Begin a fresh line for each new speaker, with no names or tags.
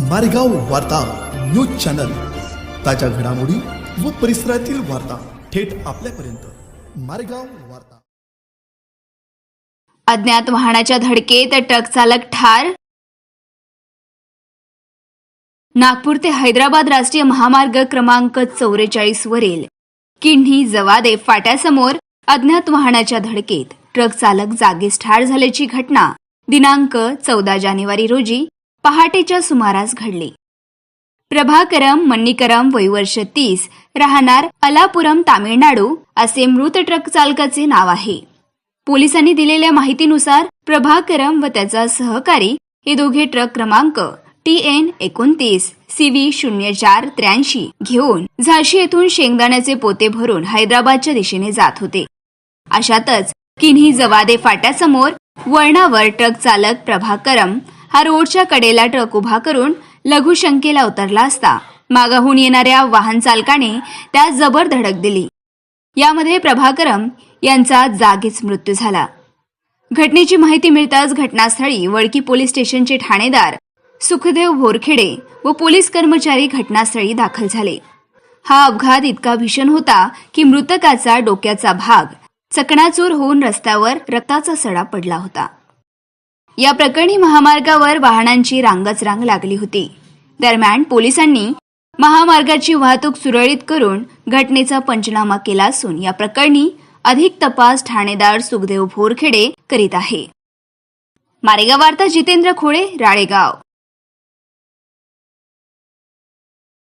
मारेगाव वार्ता news channel. ताज्या घडामोडी व परिसरातील वार्ता थेट आपल्यापर्यंत. मारेगाव वार्ता.
अज्ञात वाहनाच्या धडकेत ट्रक चालक ठार. नागपूर ते हैदराबाद राष्ट्रीय महामार्ग क्रमांक चौवेचाळीस वरील. किन्ही जवादे फाट्यासमोर अज्ञात वाहनाच्या धडकेत. ट्रक चालक जागीच ठार झाल्याची घटना. दिनांक चौदा जानेवारी रोजी पहाटेच्या सुमारास घडले. प्रभाकरम मन्नीकरम वयवर्ष तीस राहणार अलापुरम तामिळनाडू असे मृत ट्रक चालकाचे नाव आहे. पोलिसांनी दिलेल्या माहितीनुसार प्रभाकरम व त्याचा सहकारी हे दोघे ट्रक क्रमांक टी एन एकोणतीस सी व्ही शून्य चार त्र्याऐंशी घेऊन झाशी येथून शेंगदाण्याचे पोते भरून हैदराबादच्या दिशेने जात होते. अशातच किन्ही जवादे फाट्यासमोर वळणावर ट्रक चालक प्रभाकरम हा रोडच्या कडेला ट्रक उभा करून लघुशंकेला उतरला असता. मागाहून येणाऱ्या वाहन चालकाने त्यास जबर धडक दिली. यामध्ये प्रभाकरम यांचा जागीच मृत्यू झाला. घटनेची माहिती मिळताच घटनास्थळी वडकी पोलीस स्टेशनचे ठाणेदार सुखदेव भोरखेडे व पोलीस कर्मचारी घटनास्थळी दाखल झाले. हा अपघात इतका भीषण होता की मृतकाचा डोक्याचा भाग चकणाचूर होऊन रस्त्यावर रक्ताचा सडा पडला होता. या प्रकरणी महामार्गावर वाहनांची रांगच रांग लागली होती. दरम्यान पोलिसांनी महामार्गाची वाहतूक सुरळीत करून घटनेचा पंचनामा केला असून या प्रकरणी अधिक तपास ठाणेदार सुखदेव भोरखेडे करीत आहे. मारेगाव वार्ता जितेंद्र खोडे राळेगाव.